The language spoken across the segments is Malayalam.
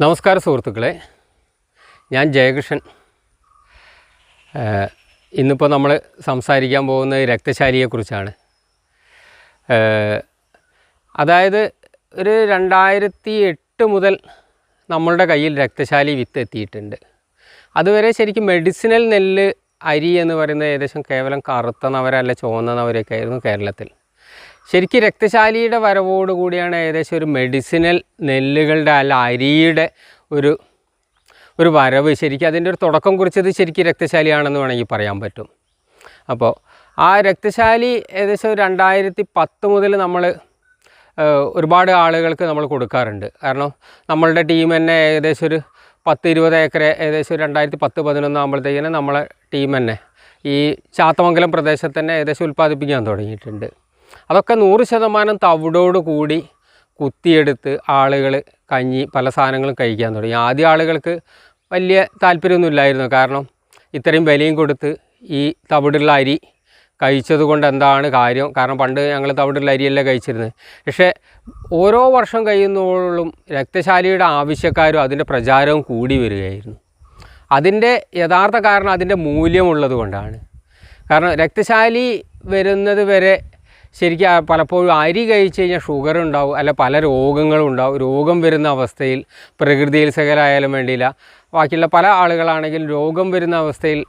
നമസ്കാരം സുഹൃത്തുക്കളെ ഞാൻ ജയകൃഷ്ണൻ. ഇന്നിപ്പോൾ നമ്മൾ സംസാരിക്കാൻ പോകുന്നത് രക്തശാലിയെക്കുറിച്ചാണ്. അതായത് ഒരു രണ്ടായിരത്തി എട്ട് മുതൽ നമ്മളുടെ കയ്യിൽ രക്തശാലി വിത്ത് എത്തിയിട്ടുണ്ട്. അതുവരെ ശരിക്കും മെഡിസിനൽ നെല്ല് അരി എന്ന് പറയുന്നത് ഏകദേശം കേവലം കറുത്ത ചുവന്നവരൊക്കെ ചുവന്ന നവരൊക്കെ ആയിരുന്നു കേരളത്തിൽ. ശരിക്കും രക്തശാലിയുടെ വരവോടുകൂടിയാണ് ഏകദേശം ഒരു മെഡിസിനൽ നെല്ലുകളുടെ അല്ല അരിയുടെ ഒരു ഒരു വരവ്. ശരിക്കും അതിന്റെ ഒരു തുടക്കം കുറിച്ചത് ശരിക്കും രക്തശാലിയാണെന്ന് വേണമെങ്കിൽ പറയാൻ പറ്റും. അപ്പോൾ ആ രക്തശാലി ഏകദേശം രണ്ടായിരത്തി പത്ത് മുതൽ നമ്മൾ ഒരുപാട് ആളുകൾക്ക് നമ്മൾ കൊടുക്കാറുണ്ട്. കാരണം നമ്മളുടെ ടീം തന്നെ ഏകദേശം ഒരു പത്ത് ഇരുപത് ഏക്കർ ഏകദേശം രണ്ടായിരത്തി പത്ത് പതിനൊന്ന് നമ്മളെ ടീം തന്നെ ഈ ചാത്തമംഗലം പ്രദേശത്ത് തന്നെ ഏകദേശം ഉൽപ്പാദിപ്പിക്കാൻ തുടങ്ങിയിട്ടുണ്ട്. അതൊക്കെ നൂറ് ശതമാനം തവിടോട് കൂടി കുത്തിയെടുത്ത് ആളുകൾ കഞ്ഞി പല സാധനങ്ങളും കഴിക്കാൻ തുടങ്ങി. ആദ്യ ആളുകൾക്ക് വലിയ താല്പര്യമൊന്നുമില്ലായിരുന്നു. കാരണം ഇത്രയും വിലയും കൊടുത്ത് ഈ തവിടുള്ള അരി കഴിച്ചത് കൊണ്ട് എന്താണ് കാര്യം? കാരണം പണ്ട് ഞങ്ങൾ തവിടുള്ള അരിയല്ല കഴിച്ചിരുന്നത്. പക്ഷേ ഓരോ വർഷം കഴിയുന്നതോളം രക്തശാലിയുടെ ആവശ്യക്കാരും അതിന്റെ പ്രചാരവും കൂടി വരികയായിരുന്നു. അതിന്റെ യഥാർത്ഥ കാരണം അതിന്റെ മൂല്യമുള്ളത് കൊണ്ടാണ്. കാരണം രക്തശാലി വരുന്നത് വരെ ശരിക്കും പലപ്പോഴും അരി കഴിച്ച് കഴിഞ്ഞാൽ ഷുഗർ ഉണ്ടാവും അല്ല പല രോഗങ്ങളും ഉണ്ടാവും. രോഗം വരുന്ന അവസ്ഥയിൽ പ്രകൃതി ചികിത്സകരായാലും വേണ്ടിയില്ല. ബാക്കിയുള്ള പല ആളുകളാണെങ്കിലും രോഗം വരുന്ന അവസ്ഥയിൽ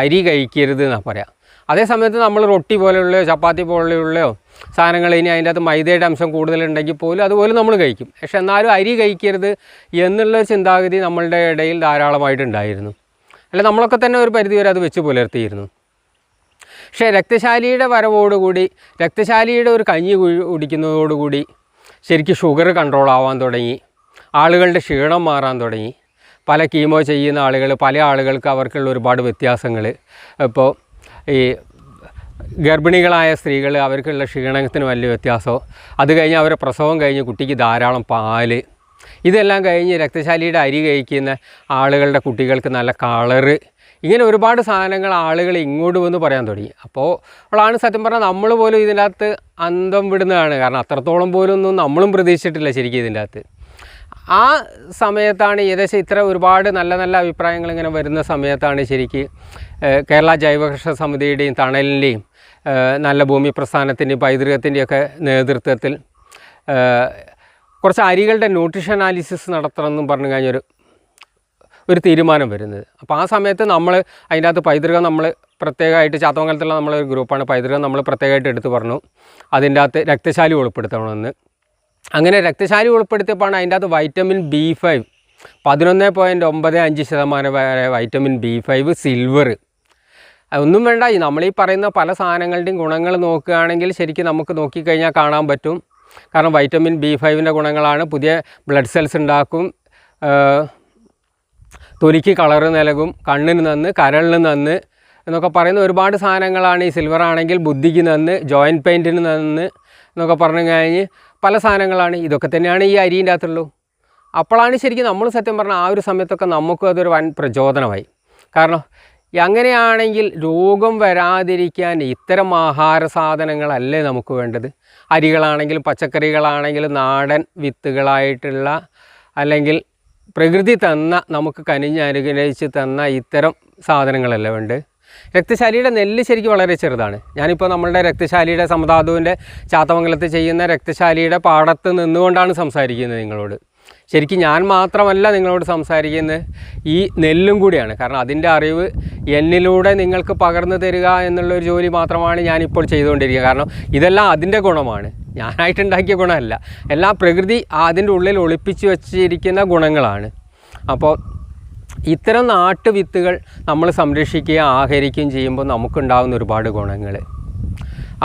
അരി കഴിക്കരുത് എന്നാണ് പറയാം. അതേ സമയത്ത് നമ്മൾ റൊട്ടി പോലെയുള്ളയോ ചപ്പാത്തി പോലെയുള്ളയോ സാധനങ്ങൾ ഇനി അതിന്റെ അകത്ത് മൈദയുടെ അംശം കൂടുതലുണ്ടെങ്കിൽ പോലും അതുപോലെ നമ്മൾ കഴിക്കും. പക്ഷെ എന്നാലും അരി കഴിക്കരുത് എന്നുള്ള ചിന്താഗതി നമ്മളുടെ ഇടയിൽ ധാരാളമായിട്ടുണ്ടായിരുന്നു അല്ല നമ്മളൊക്കെ തന്നെ ഒരു പരിധിവരെ അത് വെച്ച് പുലർത്തിയിരുന്നു. പക്ഷേ രക്തശാലിയുടെ വരവോടുകൂടി രക്തശാലിയുടെ ഒരു കഞ്ഞി കുടിക്കുന്നതോടുകൂടി ശരിക്കും ഷുഗർ കൺട്രോൾ ആവാൻ തുടങ്ങി ആളുകളുടെ ക്ഷീണം മാറാൻ തുടങ്ങി. പല കീമോ ചെയ്യുന്ന ആളുകൾ പല ആളുകൾക്ക് അവർക്കുള്ള ഒരുപാട് വ്യത്യാസങ്ങൾ. ഇപ്പോൾ ഈ ഗർഭിണികളായ സ്ത്രീകൾ അവർക്കുള്ള ക്ഷീണത്തിന് വലിയ വ്യത്യാസമോ അത് കഴിഞ്ഞ് അവരെ പ്രസവം കഴിഞ്ഞ് കുട്ടിക്ക് ധാരാളം പാൽ. ഇതെല്ലാം കഴിഞ്ഞ് രക്തശാലിയുടെ അരി കഴിക്കുന്ന ആളുകളുടെ കുട്ടികൾക്ക് നല്ല കളറ് ഇങ്ങനെ ഒരുപാട് സാധനങ്ങൾ ആളുകൾ ഇങ്ങോട്ട് വന്ന് പറയാൻ തുടങ്ങി. അപ്പോൾ അപ്പോഴാണ് സത്യം പറഞ്ഞാൽ നമ്മൾ പോലും ഇതിന്റെ അകത്ത് അന്തം വിടുന്നതാണ്. കാരണം അത്രത്തോളം പോലും ഒന്നും നമ്മളും പ്രതീക്ഷിച്ചിട്ടില്ല ശരിക്കും ഇതിന്റെ അകത്ത് ആ സമയത്താണ് ഏകദേശം ഇത്ര ഒരുപാട് നല്ല നല്ല അഭിപ്രായങ്ങൾ ഇങ്ങനെ വരുന്ന സമയത്താണ് ശരിക്ക് കേരള ജൈവകർഷ സമിതിയുടെയും തണലിന്റെയും നല്ല ഭൂമി പ്രസ്ഥാനത്തിന്റെയും പൈതൃകത്തിന്റെയൊക്കെ നേതൃത്വത്തിൽ കുറച്ച് അരികളുടെ ന്യൂട്രീഷൻ അനാലിസിസ് നടത്തണം എന്നും പറഞ്ഞു കഴിഞ്ഞൊരു ഒരു തീരുമാനം വരുന്നത്. അപ്പോൾ ആ സമയത്ത് നമ്മൾ അതിന്റെ അകത്ത് പൈതൃകം നമ്മൾ പ്രത്യേകമായിട്ട് ചാത്തമംഗലത്തുള്ള നമ്മളൊരു ഗ്രൂപ്പാണ്. പൈതൃകം നമ്മൾ പ്രത്യേകമായിട്ട് എടുത്തു പറഞ്ഞു. അതിന്റെ അകത്ത് രക്തശാലി ഉൾപ്പെടുത്തണമെന്ന് അങ്ങനെ രക്തശാലി ഉൾപ്പെടുത്തിയപ്പോഴാണ് അതിന്റെ അകത്ത് വൈറ്റമിൻ ബി ഫൈവ് പതിനൊന്ന് പോയിന്റ് ഒമ്പത് അഞ്ച് ശതമാനം വരെ വൈറ്റമിൻ ബി ഫൈവ് സിൽവർ. ഒന്നും വേണ്ട. നമ്മൾ ഈ പറയുന്ന പല സാധനങ്ങളുടെയും ഗുണങ്ങൾ നോക്കുകയാണെങ്കിൽ ശരിക്കും നമുക്ക് നോക്കിക്കഴിഞ്ഞാൽ കാണാൻ പറ്റും. കാരണം വൈറ്റമിൻ ബി ഫൈവിന്റെ ഗുണങ്ങളാണ്. പുതിയ ബ്ലഡ് സെൽസ് ഉണ്ടാക്കും. തൊലിക്ക് കളറ് നൽകും കണ്ണിന് നന്ന് കരളിന് നന്ന് എന്നൊക്കെ പറയുന്ന ഒരുപാട് സാധനങ്ങളാണ് ഈ സിൽവർ ആണെങ്കിൽ ബുദ്ധിക്ക് നന്ന് ജോയിന്റ് പെയിന്റിന് നന്ന് എന്നൊക്കെ പറഞ്ഞു കഴിഞ്ഞ് പല സാധനങ്ങളാണ്. ഇതൊക്കെ തന്നെയാണ് ഈ അരിന്റെ അകത്തുള്ളൂ. അപ്പോഴാണ് ശരിക്കും നമ്മൾ സത്യം പറഞ്ഞാൽ ആ ഒരു സമയത്തൊക്കെ നമുക്കും അതൊരു വൻ പ്രചോദനമായി. കാരണം എങ്ങനെയാണെങ്കിൽ രോഗം വരാതിരിക്കാൻ ഇത്തരം ആഹാര സാധനങ്ങളല്ലേ നമുക്ക് വേണ്ടത്? അരികളാണെങ്കിലും പച്ചക്കറികളാണെങ്കിലും നാടൻ വിത്തുകളായിട്ടുള്ള അല്ലെങ്കിൽ പ്രകൃതി തന്ന നമുക്ക് കനിഞ്ഞ് അനുഗ്രഹിച്ച് തന്ന ഇത്തരം സാധനങ്ങളല്ലേ വേണ്ട രക്തശാലിയുടെ നെല്ല് ശരിക്കും വളരെ ചെറുതാണ്. ഞാനിപ്പോൾ നമ്മളുടെ രക്തശാലിയുടെ സമതാതുവിന്റെ ചാത്തമംഗലത്ത് ചെയ്യുന്ന രക്തശാലിയുടെ പാടത്ത് നിന്നുകൊണ്ടാണ് സംസാരിക്കുന്നത് നിങ്ങളോട്. ശരിക്കും ഞാൻ മാത്രമല്ല നിങ്ങളോട് സംസാരിക്കുന്നത് ഈ നെല്ലും കൂടിയാണ്. കാരണം അതിന്റെ അറിവ് എന്നിലൂടെ നിങ്ങൾക്ക് പകർന്നു തരിക എന്നുള്ളൊരു ജോലി മാത്രമാണ് ഞാനിപ്പോൾ ചെയ്തുകൊണ്ടിരിക്കുക. കാരണം ഇതെല്ലാം അതിന്റെ ഗുണമാണ്. ഞാനായിട്ടുണ്ടാക്കിയ ഗുണമല്ല. എല്ലാം പ്രകൃതി അതിന്റെ ഉള്ളിൽ ഒളിപ്പിച്ച് വച്ചിരിക്കുന്ന ഗുണങ്ങളാണ്. അപ്പോൾ ഇത്തരം നാട്ടുവിത്തുകൾ നമ്മൾ സംരക്ഷിക്കുകയും ആഹരിക്കുകയും ചെയ്യുമ്പോൾ നമുക്കുണ്ടാകുന്ന ഒരുപാട് ഗുണങ്ങൾ.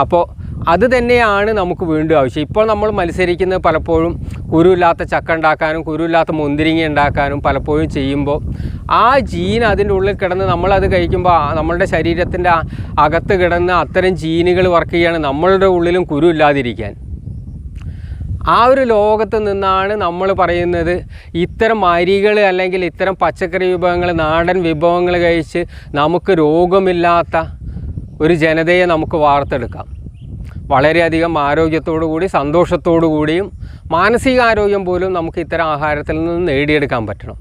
അപ്പോൾ അത് തന്നെയാണ് നമുക്ക് വീണ്ടും ആവശ്യം. ഇപ്പോൾ നമ്മൾ മത്സരിക്കുന്നത് പലപ്പോഴും കുരുവില്ലാത്ത ചക്ക ഉണ്ടാക്കാനും കുരുവില്ലാത്ത മുന്തിരിങ്ങ ഉണ്ടാക്കാനും പലപ്പോഴും ചെയ്യുമ്പോൾ ആ ജീൻ അതിന്റെ ഉള്ളിൽ കിടന്ന് നമ്മളത് കഴിക്കുമ്പോൾ നമ്മളുടെ ശരീരത്തിന്റെ അകത്ത് കിടന്ന് അത്തരം ജീനുകൾ വർക്ക് ചെയ്യാണ് നമ്മളുടെ ഉള്ളിലും കുരുവില്ലാതിരിക്കാൻ. ആ ഒരു ലോകത്ത് നിന്നാണ് നമ്മൾ പറയുന്നത് ഇത്തരം അരികൾ അല്ലെങ്കിൽ ഇത്തരം പച്ചക്കറി വിഭവങ്ങൾ നാടൻ വിഭവങ്ങൾ കഴിച്ച് നമുക്ക് രോഗമില്ലാത്ത ഒരു ജനതയെ നമുക്ക് വാർത്തെടുക്കാം. വളരെയധികം ആരോഗ്യത്തോടു കൂടി സന്തോഷത്തോടു കൂടിയും മാനസികാരോഗ്യം പോലും നമുക്ക് ഇത്തരം ആഹാരത്തിൽ നിന്ന് നേടിയെടുക്കാൻ പറ്റണം.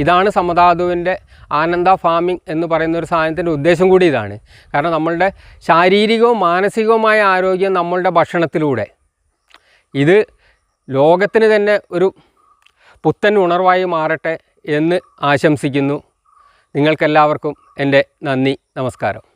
ഇതാണ് സമതാധുവിന്റെ ആനന്ദ ഫാമിംഗ് എന്ന് പറയുന്ന ഒരു സാധനത്തിന്റെ ഉദ്ദേശം കൂടി ഇതാണ്. കാരണം നമ്മളുടെ ശാരീരികവും മാനസികവുമായ ആരോഗ്യം നമ്മളുടെ ഭക്ഷണത്തിലൂടെ. ഇത് ലോകത്തിന് തന്നെ ഒരു പുത്തൻ ഉണർവായി മാറട്ടെ എന്ന് ആശംസിക്കുന്നു. നിങ്ങൾക്കെല്ലാവർക്കും എന്റെ നന്ദി നമസ്കാരം.